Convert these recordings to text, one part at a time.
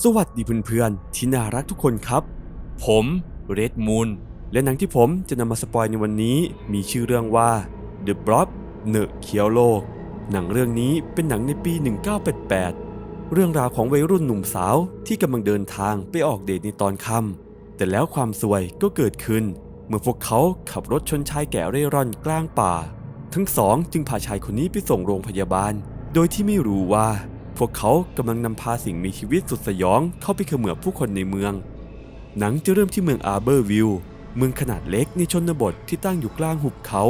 สวัสดีเพื่อนๆที่น่ารักทุกคนครับ ผมเรดมูนและหนังที่ผมจะนำมาสปอยในวันนี้ มีชื่อเรื่องว่า The Blob เนอะเคียวโลก หนังเรื่องนี้เป็นหนังในปี 1988 เรื่องราวของวัยรุ่นหนุ่มสาวที่กำลังเดินทางไปออกเดทในตอนค่ำแต่แล้วความสวยก็เกิดขึ้น เมื่อพวกเขาขับรถชนชายแก่เร่ร่อนกลางป่า ทั้งสองจึงพาชายคนนี้ไปส่งโรงพยาบาล โดยที่ไม่รู้ว่า พวกเขากำลังนำพาสิ่งมีชีวิตสุดสยองเข้าไปเขมือบผู้คนในเมือง หนังจะเริ่มที่เมืองอาร์เบอร์วิลล์เมืองขนาดเล็กในชนบทที่ตั้งอยู่กลางหุบเขา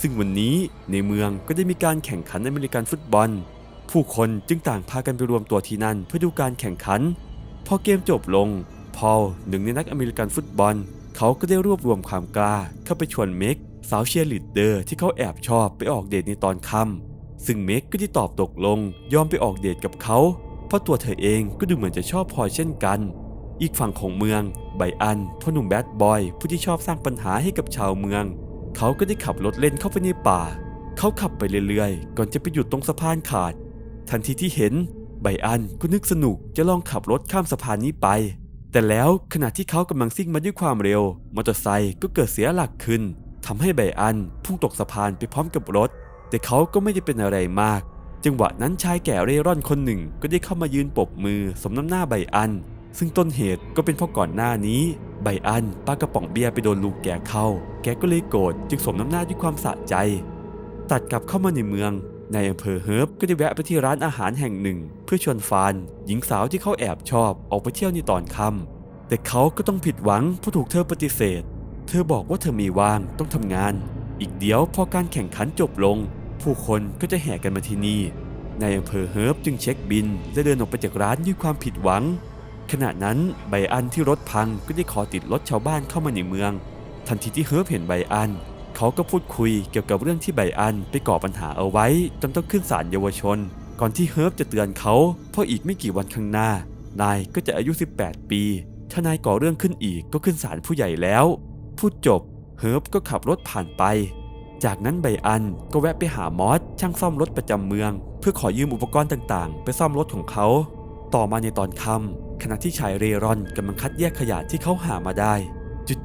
ซึ่งวันนี้ในเมืองก็ได้มีการแข่งขันอเมริกันฟุตบอล ผู้คนจึงต่างพากันไปรวมตัวที่นั่นเพื่อดูการแข่งขัน พอเกมจบลง พอลหนึ่งในนักอเมริกันฟุตบอล เขาก็ได้รวบรวมความกล้าเข้าไปชวนเมกสาวเชียร์ลีดเดอร์ที่เขาแอบชอบไปออกเดทในตอนค่ำ ซึ่งเมกก็ได้ตอบตกลง ยอมไปออกเดทกับเขา เพราะตัวเธอเองก็ดูเหมือนจะชอบพลอยเช่นกัน อีกฝั่งของเมือง ไบอันพ่อหนุ่มแบดบอย ผู้ที่ชอบสร้างปัญหาให้กับชาวเมือง เขาก็ได้ขับรถเล่นเข้าไปในป่า เขาขับไปเรื่อยๆ ก่อนจะไปหยุดตรงสะพานขาด ทันทีที่เห็นไบอันก็นึกสนุกจะลองขับรถข้ามสะพานนี้ไป แต่แล้วขณะที่เขากำลังซิ่งมาด้วยความเร็ว มอเตอร์ไซค์ก็เกิดเสียหลักขึ้นทำให้ไบอันพุ่งตกสะพานไปพร้อมกับรถ แต่เขาก็ไม่ได้เป็นอะไรมาก จังหวะนั้นชายแก่เร่ร่อนคนหนึ่งก็ได้เข้ามายืนปบมือสมน้ำหน้าไบอัน ซึ่งต้นเหตุก็เป็นเพราะก่อนหน้านี้ไบอันปากระป๋องเบียร์ไปโดนลูกแก่เข้า แกก็เลยโกรธจึงสมน้ำหน้าด้วยความสะใจ ตัดกลับเข้ามาในเมืองในอำเภอเฮิร์บก็ได้แวะไปที่ร้านอาหารแห่งหนึ่ง เพื่อชวนฟานหญิงสาวที่เขาแอบชอบออกไปเที่ยวในตอนค่ำแต่เขาก็ต้องผิดหวังเพราะถูกเธอปฏิเสธ เธอบอกว่าเธอมีว่างต้องทำงาน อีกเดี๋ยวพอการแข่งขันจบลง ผู้คนก็จะแห่กันมาที่นี่ในอำเภอเฮิร์บจึงเช็คบินและเดินออกไปจากร้านด้วยความผิดหวัง ขณะนั้นไบอันที่รถพังก็ได้ขอติดรถชาวบ้านเข้ามาในเมือง ทันทีที่เฮิร์บเห็นไบอัน เขาก็พูดคุยเกี่ยวกับเรื่องที่ไบอันไปก่อปัญหาเอาไว้ จนต้องขึ้นศาลเยาวชน ก่อนที่เฮิร์บจะเตือนเขาเพราะอีกไม่กี่วันข้างหน้า นายก็จะอายุ 18 ปี ถ้านายก่อเรื่องขึ้นอีกก็ขึ้นศาลผู้ใหญ่แล้ว พูดจบ เฮิร์บก็ขับรถผ่านไป จากนั้นไบอันก็แวะไปหามอสช่างซ่อมรถประจำเมือง เพื่อขอยืมอุปกรณ์ต่างๆ ไปซ่อมรถของเขา ต่อมาในตอนค่ำขณะที่ชายเรรอนกำลังคัดแยกขยะที่เขาหามาได้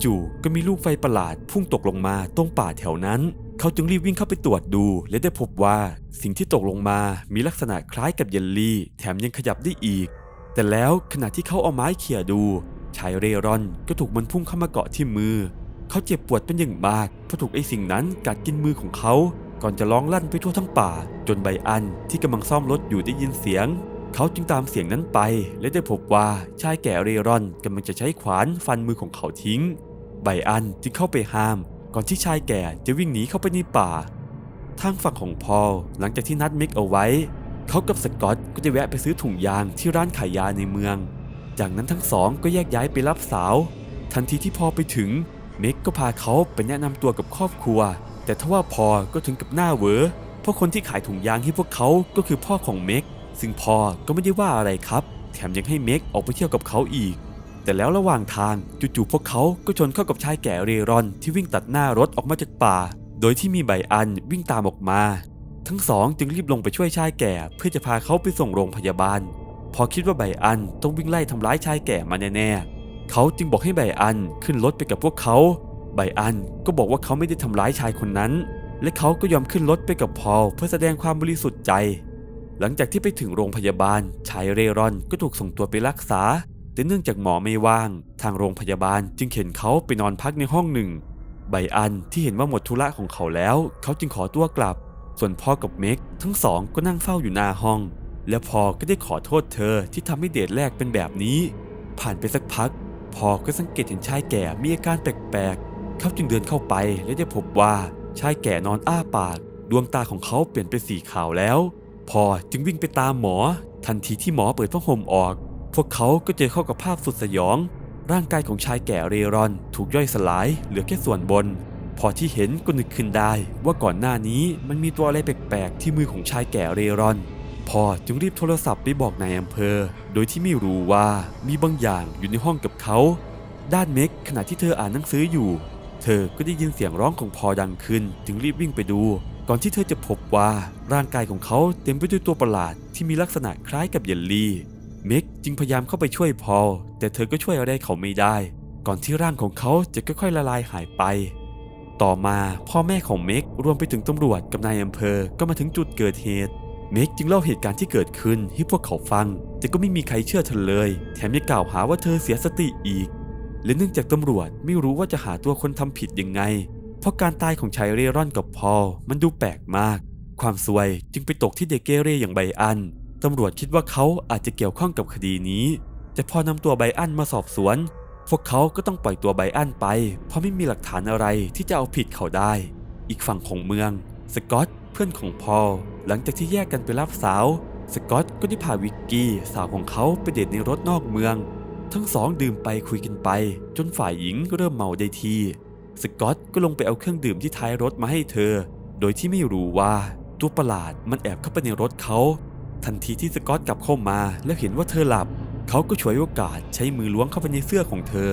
จู่ๆก็มีลูกไฟประหลาดพุ่งตกลงมาตรงป่าแถวนั้น เขาจึงรีบวิ่งเข้าไปตรวจดู และได้พบว่าสิ่งที่ตกลงมามีลักษณะคล้ายกับเยลลี่ แถมยังขยับได้อีก แต่แล้วขณะที่เขาเอาไม้เขี่ยดู ชายเรรอนก็ถูกมันพุ่งเข้ามาเกาะที่มือ เขาเจ็บปวดเป็นอย่างมากเพราะถูกไอ้สิ่งนั้นกัดกินมือของเขา ก่อนจะร้องลั่นไปทั่วทั้งป่า จนไบอันที่กำลังซ่อมรถอยู่ได้ยินเสียง เขาจึงตามเสียงนั้นไป และได้พบว่าชายแก่เร่ร่อนกำลังจะใช้ขวานฟันมือของเขาทิ้งไบอันจึงเข้าไปห้าม ก่อนที่ชายแก่จะวิ่งหนีเข้าไปในป่า ทางฝั่งของพอลหลังจากที่นัดมิกเอาไว้ เขากับสกอตก็ได้แวะไปซื้อถุงยางที่ร้านขายยาในเมือง จากนั้นทั้งสองก็แยกย้ายไปรับสาว ทันทีที่พอไปถึง เมกก็พาเขาไปแนะนำตัวกับครอบครัว แต่ทว่าพอก็ถึงกับหน้าเวอเพราะคนที่ขายถุงยางให้พวกเขาก็คือพ่อของเมกซึ่งพอก็ไม่ได้ว่าอะไรครับ แถมยังให้เมกออกไปเที่ยวกับเขาอีก แต่แล้วระหว่างทางจู่ๆพวกเขาก็ชนเข้ากับชายแก่เรร่อนที่วิ่งตัดหน้ารถออกมาจากป่า โดยที่มีใบอันวิ่งตามออกมา ทั้งสองจึงรีบลงไปช่วยชายแก่ เพื่อจะพาเขาไปส่งโรงพยาบาล พอคิดว่าใบอันต้องวิ่งไล่ทำร้ายชายแก่มาแน่ๆ เขาจึงบอกให้ไบอันขึ้นรถไปกับพวกเขา ไบอันก็บอกว่าเขาไม่ได้ทำร้ายชายคนนั้น และเขาก็ยอมขึ้นรถไปกับพอลเพื่อแสดงความบริสุทธิ์ใจ หลังจากที่ไปถึงโรงพยาบาล ชายเร่ร่อนก็ถูกส่งตัวไปรักษา แต่เนื่องจากหมอไม่ว่าง ทางโรงพยาบาลจึงเข็นเขาไปนอนพักในห้องหนึ่ง ไบอันที่เห็นว่าหมดธุระของเขาแล้ว เขาจึงขอตัวกลับ ส่วนพ่อกับเม็กทั้งสองก็นั่งเฝ้าอยู่หน้าห้อง และพอก็ได้ขอโทษเธอที่ทำให้เดทแรกเป็นแบบนี้ ผ่านไปสักพัก พอก็สังเกตเห็นชายแก่มีอาการแปลกๆ เขาจึงเดินเข้าไปและได้พบว่าชายแก่นอนอ้าปาก ดวงตาของเขาเปลี่ยนเป็นสีขาวแล้ว พอจึงวิ่งไปตามหมอ ทันทีที่หมอเปิดผ้าห่มออก พวกเขาก็เจอเข้ากับภาพสุดสยอง ร่างกายของชายแก่เรรอน ถูกย่อยสลายเหลือแค่ส่วนบน พอที่เห็นก็นึกขึ้นได้ ว่าก่อนหน้านี้มันมีตัวอะไรแปลกๆ ที่มือของชายแก่เรรอน พ่อจึงรีบโทรศัพท์ไปบอกนายอำเภอ โดยที่ไม่รู้ว่ามีบางอย่างอยู่ในห้องกับเขา ด้านเม็กขณะที่เธออ่านหนังสืออยู่ เธอก็ได้ยินเสียงร้องของพอดังขึ้น จึงรีบวิ่งไปดู ก่อนที่เธอจะพบว่าร่างกายของเขาเต็มไปด้วยตัวประหลาดที่มีลักษณะคล้ายกับเยลลี่ เม็กจึงพยายามเข้าไปช่วยพอแต่เธอก็ช่วยอะไรเขาไม่ได้ ก่อนที่ร่างของเขาจะค่อยๆละลายหายไปต่อมาพ่อแม่ของเม็กรวมไปถึงตำรวจกับนายอำเภอก็มาถึงจุดเกิดเหตุ เมกจึงเล่าเหตุการณ์ที่เกิดขึ้นให้พวกเขาฟัง แต่ก็ไม่มีใครเชื่อเธอเลย แถมยังกล่าวหาว่าเธอเสียสติอีก และเนื่องจากตำรวจไม่รู้ว่าจะหาตัวคนทำผิดยังไง เพราะการตายของชายเร่ร่อนกับพอลมันดูแปลกมาก ความซวยจึงไปตกที่เด็กเกเรอย่างไบอันตำรวจคิดว่าเขาอาจจะเกี่ยวข้องกับคดีนี้ แต่พอนำตัวไบอันมาสอบสวน พวกเขาก็ต้องปล่อยตัวไบอันไป เพราะไม่มีหลักฐานอะไรที่จะเอาผิดเขาได้ อีกฝั่งของเมือง สกอต เพื่อนของพอลหลังจากที่แยกกันไปรับสาว สกอตก็ได้พาวิกกี้สาวของเขาไปเดทในรถนอกเมือง ทั้งสองดื่มไปคุยกันไป จนฝ่ายหญิงเริ่มเมาได้ทีสกอตก็ลงไปเอาเครื่องดื่มที่ท้ายรถมาให้เธอ โดยที่ไม่รู้ว่าตัวประหลาดมันแอบเข้าไปในรถเขา ทันทีที่สกอตกลับเข้ามาแล้วเห็นว่าเธอหลับ เขาก็ฉวยโอกาสใช้มือล้วงเข้าไปในเสื้อของเธอ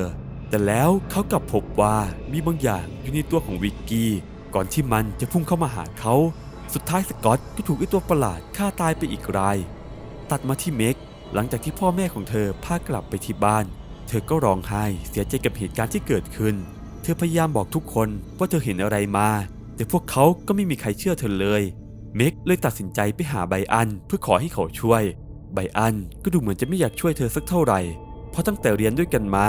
แต่แล้วเขากลับพบว่ามีบางอย่างอยู่ในตัวของวิกกี้ก่อนที่มันจะพุ่งเข้ามาหาเขา สุดท้ายสกอตก็ถูกไอตัวประหลาดฆ่าตายไปอีกราย ตัดมาที่เมกหลังจากที่พ่อแม่ของเธอพากลับไปที่บ้าน เธอก็ร้องไห้เสียใจกับเหตุการณ์ที่เกิดขึ้น เธอพยายามบอกทุกคนว่าเธอเห็นอะไรมา แต่พวกเขาก็ไม่มีใครเชื่อเธอเลย เมกเลยตัดสินใจไปหาไบอันเพื่อขอให้เขาช่วย ไบอันก็ดูเหมือนจะไม่อยากช่วยเธอสักเท่าไหร่ เพราะตั้งแต่เรียนด้วยกันมา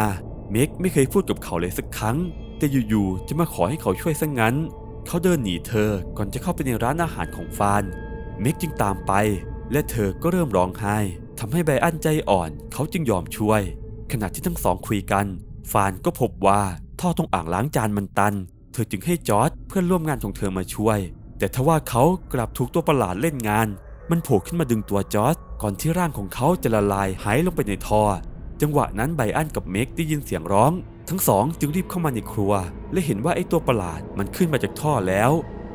เมกไม่เคยพูดกับเขาเลยสักครั้ง แต่อยู่ๆจะมาขอให้เขาช่วยซะงงั้น เขาเดินหนีเธอก่อนจะเข้าไปในร้านอาหารของฟานเม็กจึงตามไป และเธอก็เริ่มร้องไห้ทำให้ไบอันใจอ่อนเขาจึงยอมช่วย ขณะที่ทั้งสองคุยกัน ฟานก็พบว่าท่อตรงอ่างล้างจานมันตัน เธอจึงให้จอร์ดเพื่อนร่วมงานของเธอมาช่วย แต่ทว่าเขากลับถูกตัวประหลาดเล่นงาน มันโผล่ขึ้นมาดึงตัวจอร์ดก่อนที่ร่างของเขาจะละลายหายลงไปในท่อ จังหวะนั้นไบอันกับเมกได้ยินเสียงร้อง ทั้งสองจึงรีบเข้ามาในครัว และเห็นว่าไอ้ตัวประหลาดมันขึ้นมาจากท่อแล้ว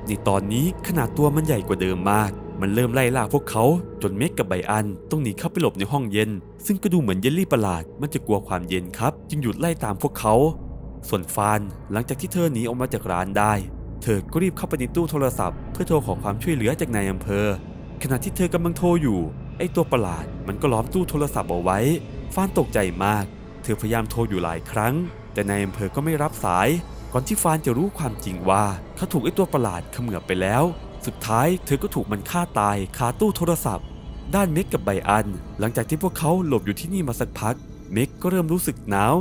ในตอนนี้ขนาดตัวมันใหญ่กว่าเดิมมาก มันเริ่มไล่ล่าพวกเขาจนเมกกับไบอันต้องหนีเข้าไปหลบในห้องเย็น ซึ่งก็ดูเหมือนเยลลี่ประหลาด มันจะกลัวความเย็นครับ จึงหยุดไล่ตามพวกเขา ส่วนฟานหลังจากที่เธอหนีออกมาจากร้านได้ เธอก็รีบเข้าไปในตู้โทรศัพท์ เพื่อโทรขอความช่วยเหลือจากนายอำเภอ ขณะที่เธอกำลังโทรอยู่ไอ้ตัวประหลาดมันก็ล้อมตู้โทรศัพท์เอาไว้ ฟานตกใจมาก เธอพยายามโทรอยู่หลายครั้ง แต่นายอำเภอก็ไม่รับสาย ก่อนที่ฟานจะรู้ความจริงว่าเขาถูกไอ้ตัวประหลาดเขมือบไปแล้ว สุดท้ายเธอก็ถูกมันฆ่าตายคาตู้โทรศัพท์ ด้านเม็กกับไบอัน หลังจากที่พวกเขาหลบอยู่ที่นี่มาสักพัก เม็กก็เริ่มรู้สึกหนาว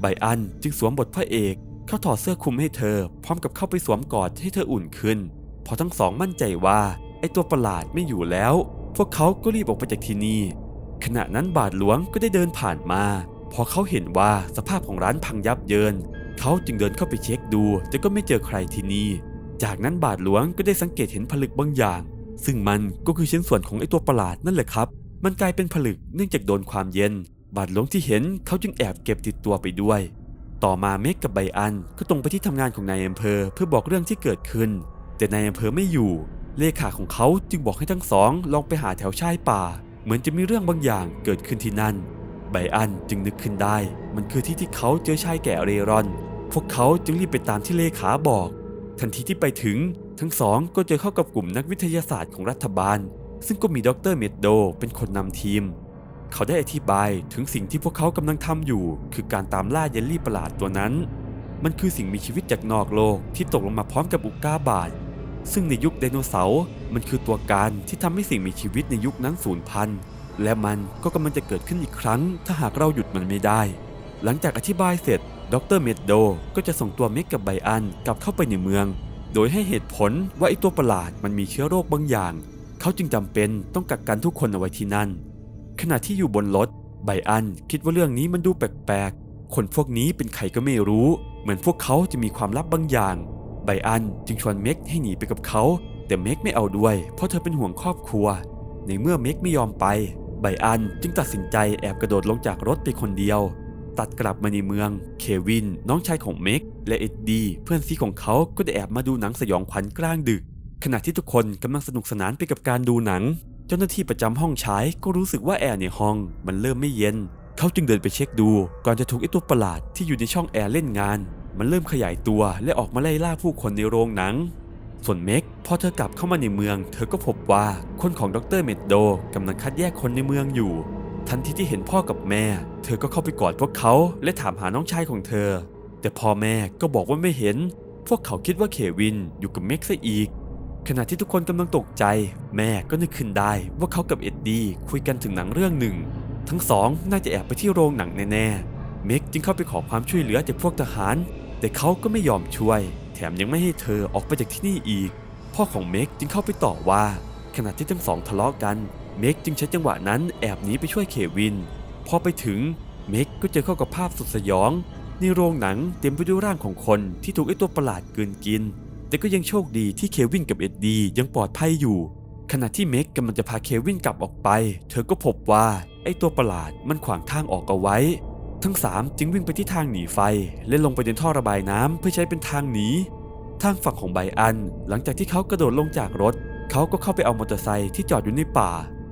ไบอันจึงสวมบทพระเอกเขาถอดเสื้อคลุมให้เธอ พร้อมกับเข้าไปสวมกอดให้เธออุ่นขึ้น พอทั้งสองมั่นใจว่าไอ้ตัวประหลาดไม่อยู่แล้ว พวกเขาก็รีบออกไปจากที่นี่ ขณะนั้นบาทหลวงก็ได้เดินผ่านมา พอเขาเห็นว่าสภาพของร้านพังยับเยิน เขาจึงเดินเข้าไปเช็คดู แต่ก็ไม่เจอใครที่นี่ จากนั้นบาทหลวงก็ได้สังเกตเห็นผลึกบางอย่าง ซึ่งมันก็คือชิ้นส่วนของไอ้ตัวประหลาดนั่นแหละครับ มันกลายเป็นผลึกเนื่องจากโดนความเย็น บาทหลวงที่เห็นเขาจึงแอบเก็บติดตัวไปด้วย ต่อมาเมกกับไบอันก็ตรงไปที่ทำงานของนายอำเภอเพื่อบอกเรื่องที่เกิดขึ้น แต่นายอำเภอไม่อยู่ เลขาของเขาจึงบอกให้ทั้งสองลองไปหาแถวชายป่า เหมือนจะมีเรื่องบางอย่างเกิดขึ้นที่นั่น ไบอันจึงนึกขึ้นได้ มันคือที่ที่เขาเจอชายแก่เรร่อน พวกเขาจึงรีบไปตามที่เลขาบอก ทันทีที่ไปถึง ทั้งสองก็เจอเข้ากับกลุ่มนักวิทยาศาสตร์ของรัฐบาล ซึ่งก็มีดรเมดโดเป็นคนนำทีม เขาได้อธิบายถึงสิ่งที่พวกเขากำลังทำอยู่ คือการตามล่าเยลลี่ประหลาดตัวนั้น มันคือสิ่งมีชีวิตจากนอกโลกที่ตกลงมาพร้อมกับอุกกาบาต ซึ่งในยุคไดโนเสาร์มันคือตัวการที่ทำให้สิ่งมีชีวิตในยุคนั้นสูญพันธุ์และมันก็กำลังจะเกิดขึ้นอีกครั้ง ถ้าหากเราหยุดมันไม่ได้ หลังจากอธิบายเสร็จ ดรเมดโดก็จะส่งตัวเมกกับไบอันกลับเข้าไปในเมือง โดยให้เหตุผลว่าไอตัวประหลาดมันมีเชื้อโรคบางอย่าง เขาจึงจำเป็นต้องกักกันทุกคนเอาไว้ที่นั่น ขณะที่อยู่บนรถไบอันคิดว่าเรื่องนี้มันดูแปลกๆ คนพวกนี้เป็นใครก็ไม่รู้ เหมือนพวกเขาจะมีความลับบางอย่าง ไบอันจึงชวนเม็กให้หนีไปกับเขา แต่เม็กไม่เอาด้วย เพราะเธอเป็นห่วงครอบครัว ในเมื่อเม็กไม่ยอมไป ไบอันจึงตัดสินใจแอบกระโดดลงจากรถไปคนเดียว ตัดกลับมาในเมือง เควิน น้องชายของเม็กและเอ็ดดี้เพื่อนซีของเขาก็ได้แอบมาดูหนังสยองขวัญกลางดึก ขณะที่ทุกคนกำลังสนุกสนานไปกับการดูหนัง เจ้าหน้าที่ประจำห้องฉายก็รู้สึกว่าแอร์ในห้อง มันเริ่มไม่เย็น เขาจึงเดินไปเช็คดู ก่อนจะถูกไอ้ตัวประหลาดที่อยู่ในช่องแอร์เล่นงาน มันเริ่มขยายตัวและออกมาไล่ล่าผู้คนในโรงหนัง ส่วนเม็กพอเธอกลับเข้ามาในเมือง เธอก็พบว่าคนของดรเมดโดกำลังคัดแยกคนในเมืองอยู่ ทันทีที่เห็นพ่อกับแม่ เธอก็เข้าไปกอดพวกเขาและถามหาน้องชายของเธอ แต่พ่อแม่ก็บอกว่าไม่เห็น พวกเขาคิดว่าเควินอยู่กับเม็กซะอีก ขณะที่ทุกคนกำลังตกใจ แม่ก็นึกขึ้นได้ว่าเขากับเอ็ดดี้คุยกันถึงหนังเรื่องหนึ่ง ทั้งสองน่าจะแอบไปที่โรงหนังแน่ๆเม็กจึงเข้าไปขอความช่วยเหลือจากพวกทหาร แต่เขาก็ไม่ยอมช่วย แถมยังไม่ให้เธอออกไปจากที่นี่อีก พ่อของเม็กจึงเข้าไปต่อว่า ขณะที่ทั้งสองทะเลาะกัน เม็กจึงใช้จังหวะนั้นแอบหนีไปช่วยเควิน พอไปถึงเม็กก็เจอเข้ากับภาพสุดสยอง ในโรงหนังเต็มไปด้วยร่างของคนที่ถูกไอตัวประหลาดกลืนกิน แต่ก็ยังโชคดีที่เควินกับเอ็ดดี้ยังปลอดภัยอยู่ ขณะที่เม็กกำลังจะพาเควินกลับออกไป เธอก็พบว่าไอตัวประหลาดมันขวางทางออกเอาไว้ ทั้งสามจึงวิ่งไปที่ทางหนีไฟ และลงไปในท่อระบายน้ำเพื่อใช้เป็นทางหนีทางฝั่งของไบอัน หลังจากที่เขากระโดดลงจากรถ เขาก็เข้าไปเอามอเตอร์ไซค์ที่จอดอยู่ในป่า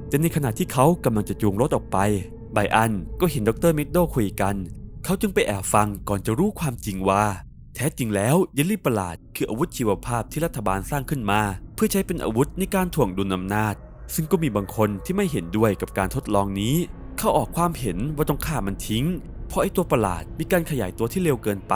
แต่ในขณะที่เขากำลังจะจูงรถออกไป ไบอันก็เห็นดรเมดโดคุยกัน เขาจึงไปแอบฟังก่อนจะรู้ความจริงว่า แท้จริงแล้วเยลลี่ประหลาด คืออาวุธชีวภาพที่รัฐบาลสร้างขึ้นมา เพื่อใช้เป็นอาวุธในการถ่วงดุลอำนาจ ซึ่งก็มีบางคนที่ไม่เห็นด้วยกับการทดลองนี้ เขาออกความเห็นว่าต้องฆ่ามันทิ้ง เพราะไอ้ตัวประหลาดมีการขยายตัวที่เร็วเกินไป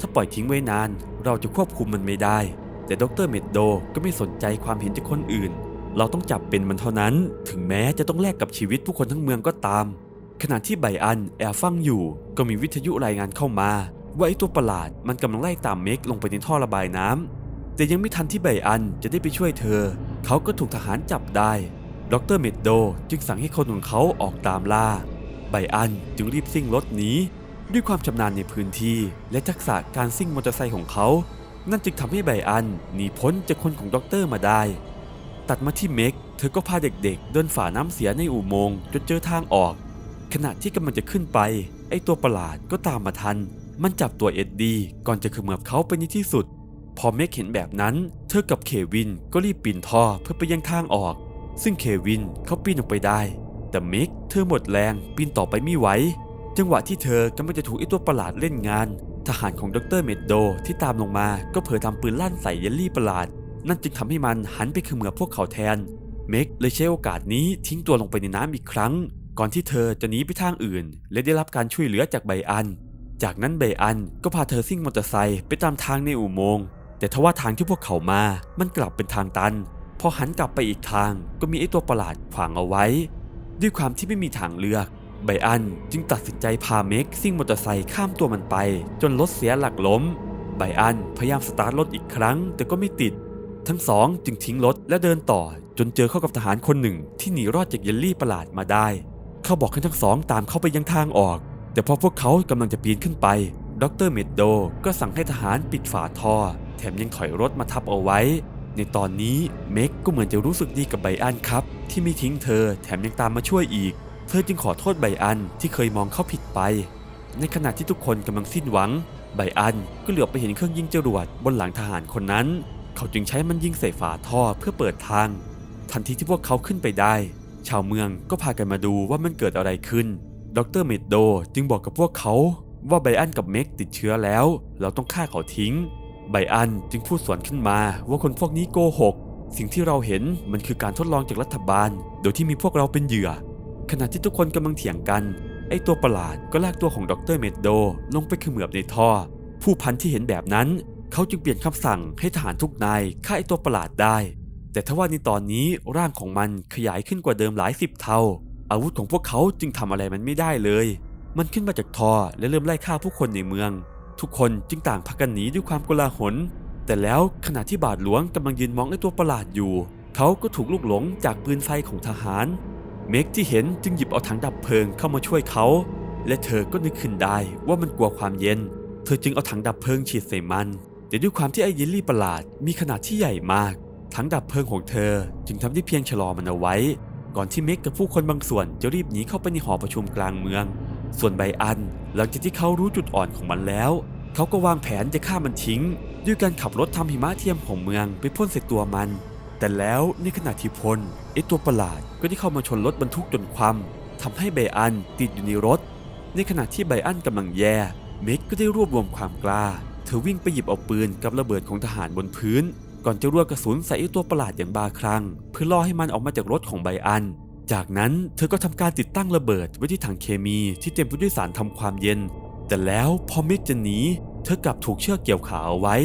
ถ้าปล่อยทิ้งไว้นาน เราจะควบคุมมันไม่ได้ แต่ดรเมดโดก็ไม่สนใจความเห็นจากคนอื่น เราต้องจับเป็นมันเท่านั้น ถึงแม้จะต้องแลกกับชีวิตผู้คนทั้งเมืองก็ตาม ขณะที่ไบอันแอบฟังอยู่ ก็มีวิทยุรายงานเข้ามา ว่าไอ้ตัวประหลาดมันกำลังไล่ตามเมกลงไปในท่อระบายน้ำแต่ยังไม่ทันที่ไบอันจะได้ไปช่วยเธอ เขาก็ถูกทหารจับได้ดรเมดโดจึงสั่งให้คนของเขาออกตามล่า บอันจึงรีบซิ่งรถหนีด้วยความชำนาญในพื้นที่ และทักษะการซิ่งมอเตอร์ไซค์ของเขา นั่นจึงทำให้ไบอันหนีพ้นจากคนของด็อกเตอร์มาได้ ตัดมาที่เม็ก เธอก็พาเด็กๆ เดินฝ่าน้ำเสียในอุโมงค์จนเจอทางออก ขณะที่กำลังจะขึ้นไป ไอตัวประหลาดก็ตามมาทัน มันจับตัวเอ็ดดี้ก่อนจะเขมือบเขาไปในที่สุด พอเม็กเห็นแบบนั้น เธอกับเควินก็รีบปีนท่อเพื่อไปยังทางออก ซึ่งเควินเขาปีนออกไปได้ แต่เมกเธอหมดแรงปีนต่อไปไม่ไหว จังหวะที่เธอกำลังจะถูกไอ้ตัวประหลาดเล่นงาน ทหารของดรเมดโดที่ตามลงมาก็เผลอทำปืนลั่นใส่เยลลี่ประหลาด นั่นจึงทำให้มันหันไปเขมือบพวกเขาแทน เมกเลยใช้โอกาสนี้ทิ้งตัวลงไปในน้ำอีกครั้ง ก่อนที่เธอจะหนีไปทางอื่น และได้รับการช่วยเหลือจากไบอัน จากนั้นไบอันก็พาเธอซิ่งมอเตอร์ไซค์ไปตามทางในอุโมงค์แต่ทว่าทางที่พวกเขามา มันกลับเป็นทางตัน พอหันกลับไปอีกทางก็มีไอ้ตัวประหลาดขวางเอาไว้ ด้วยความที่ไม่มีทางเลือก ไบอันจึงตัดสินใจพาเมกซิ่งมอเตอร์ไซค์ข้ามตัวมันไป จนรถเสียหลักล้ม ไบอันพยายามสตาร์ทรถอีกครั้ง แต่ก็ไม่ติด ทั้งสองจึงทิ้งรถและเดินต่อ จนเจอเข้ากับทหารคนหนึ่ง ที่หนีรอดจากเยลลี่ประหลาดมาได้ เขาบอกให้ทั้งสองตามเข้าไปยังทางออก แต่พอพวกเขากำลังจะปีนขึ้นไปดรเมดโดก็สั่งให้ทหารปิดฝาท่อ แถมยังถอยรถมาทับเอาไว้ ในตอนนี้เม็กก็เหมือนจะรู้สึกดีกับไบอันครับ ที่ไม่ทิ้งเธอแถมยังตามมาช่วยอีก เธอจึงขอโทษไบอันที่เคยมองเขาผิดไป ในขณะที่ทุกคนกำลังสิ้นหวัง ไบอันก็เหลือบไปเห็นเครื่องยิงจรวดบนหลังทหารคนนั้น เขาจึงใช้มันยิงใส่ฝาท่อเพื่อเปิดทาง ทันทีที่พวกเขาขึ้นไปได้ ชาวเมืองก็พากันมาดูว่ามันเกิดอะไรขึ้น ดรเมดโดจึงบอกกับพวกเขาว่าไบอันกับเม็กติดเชื้อแล้ว เราต้องฆ่าเขาทิ้ง ไบอันจึงพูดสวนขึ้นมาว่าคนพวกนี้โกหก สิ่งที่เราเห็นมันคือการทดลองจากรัฐบาล โดยที่มีพวกเราเป็นเหยื่อ ขณะที่ทุกคนกำลังเถียงกัน ไอตัวประหลาดก็ลากตัวของดรเมดโดลงไปเขมือบในท่อ ผู้พันที่เห็นแบบนั้น เขาจึงเปลี่ยนคำสั่งให้ทหารทุกนายฆ่าไอตัวประหลาดได้ แต่ทว่าในตอนนี้ร่างของมันขยายขึ้นกว่าเดิมหลายสิบเท่า อาวุธของพวกเขาจึงทำอะไรมันไม่ได้เลย มันขึ้นมาจากท่อและเริ่มไล่ฆ่าผู้คนในเมือง ทุกคนจึงต่างพากันหนีด้วยความกลาหล แต่แล้วขณะที่บาทหลวงกำลังยืนมองไอ้ตัวประหลาดอยู่ เขาก็ถูกลูกหลงจากปืนไฟของทหาร เมกที่เห็นจึงหยิบเอาถังดับเพลิงเข้ามาช่วยเขา และเธอก็นึกขึ้นได้ว่ามันกลัวความเย็น เธอจึงเอาถังดับเพลิงฉีดใส่มัน แต่ด้วยความที่ไอ้เยลลี่ประหลาดมีขนาดที่ใหญ่มาก ถังดับเพลิงของเธอจึงทำได้เพียงชะลอมันเอาไว้ ก่อนที่เมกกับผู้คนบางส่วนจะรีบหนีเข้าไปในหอประชุมกลางเมือง ส่วนไบอันหลังจากที่เขารู้จุดอ่อนของมันแล้ว เขาก็วางแผนจะฆ่ามันทิ้ง ด้วยการขับรถทำหิมะเทียมของเมืองไปพ่นใส่ตัวมัน แต่แล้วในขณะที่พ่นไอตัวประหลาดก็ได้เข้ามาชนรถบรรทุกจนคว่ำทำให้ไบอันติดอยู่ในรถ ในขณะที่ไบอันกำลังแย่เมกก็ได้รวบรวมความกล้า เธอวิ่งไปหยิบเอาปืนกับระเบิดของทหารบนพื้น ก่อนจะรั่วกระสุนใส่ไอ้ตัวประหลาดอย่างบาคลั่งเพื่อล่อให้มันออกมาจากรถของไบอัน จากนั้นเธอก็ทำการติดตั้งระเบิดไว้ที่ถังเคมีที่เต็มไปด้วยสารทำความเย็น แต่แล้วพอเมกจะหนีเธอกลับถูกเชือกเกี่ยวขาเอาไว้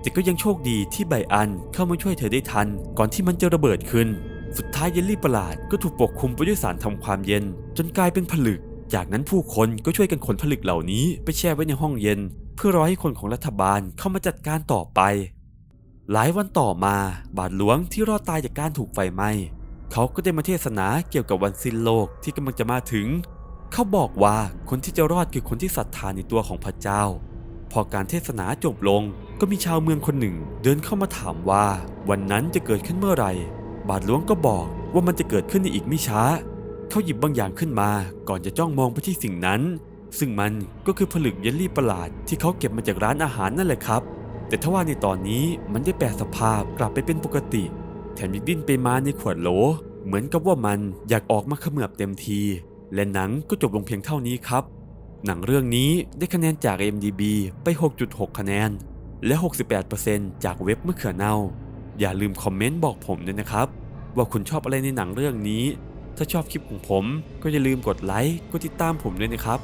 แต่ก็ยังโชคดีที่ไบอันเข้ามาช่วยเธอได้ทัน ก่อนที่มันจะระเบิดขึ้น สุดท้ายเยลลี่ประหลาดก็ถูกปกคลุมไปด้วยสารทำความเย็น จนกลายเป็นผลึก จากนั้นผู้คนก็ช่วยกันขนผลึกเหล่านี้ไปแช่ไว้ในห้องเย็น เพื่อรอให้คนของรัฐบาลเข้ามาจัดการต่อไป หลายวันต่อมาบาทหลวงที่รอดตายจากการถูกไฟไหม้ เขาก็ได้มาเทศนาเกี่ยวกับวันสิ้นโลกที่กำลังจะมาถึง เขาบอกว่าคนที่จะรอดคือคนที่ศรัทธาในตัวของพระเจ้า พอการเทศนาจบลงก็มีชาวเมืองคนหนึ่ง เดินเข้ามาถามว่า วันนั้นจะเกิดขึ้นเมื่อไหร่ บาทหลวงก็บอกว่ามันจะเกิดขึ้นในอีกไม่ช้า เขาหยิบบางอย่างขึ้นมา ก่อนจะจ้องมองไปที่สิ่งนั้น ซึ่งมันก็คือผลึกเยลลี่ประหลาดที่เขาเก็บมาจากร้านอาหารนั่นแหละครับ แต่ทว่าในตอนนี้มันได้แปลสภาพกลับไปเป็นปกติ แถมยังดิ้นไปมาในขวดโหล เหมือนกับว่ามันอยากออกมาเขมือบเต็มที และหนังก็จบลงเพียงเท่านี้ครับ หนังเรื่องนี้ได้คะแนนจาก IMDb ไป 6.6 คะแนน และ 68%จากเว็บมะเขือเน่า อย่าลืมคอมเมนต์บอกผมด้วยนะครับ ว่าคุณชอบอะไรในหนังเรื่องนี้ ถ้าชอบคลิปของผมก็อย่าลืมกดไลค์กดติดตามผมด้วยนะครับ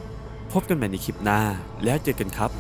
พบกันใหม่ในคลิปหน้าแล้วเจอกันครับ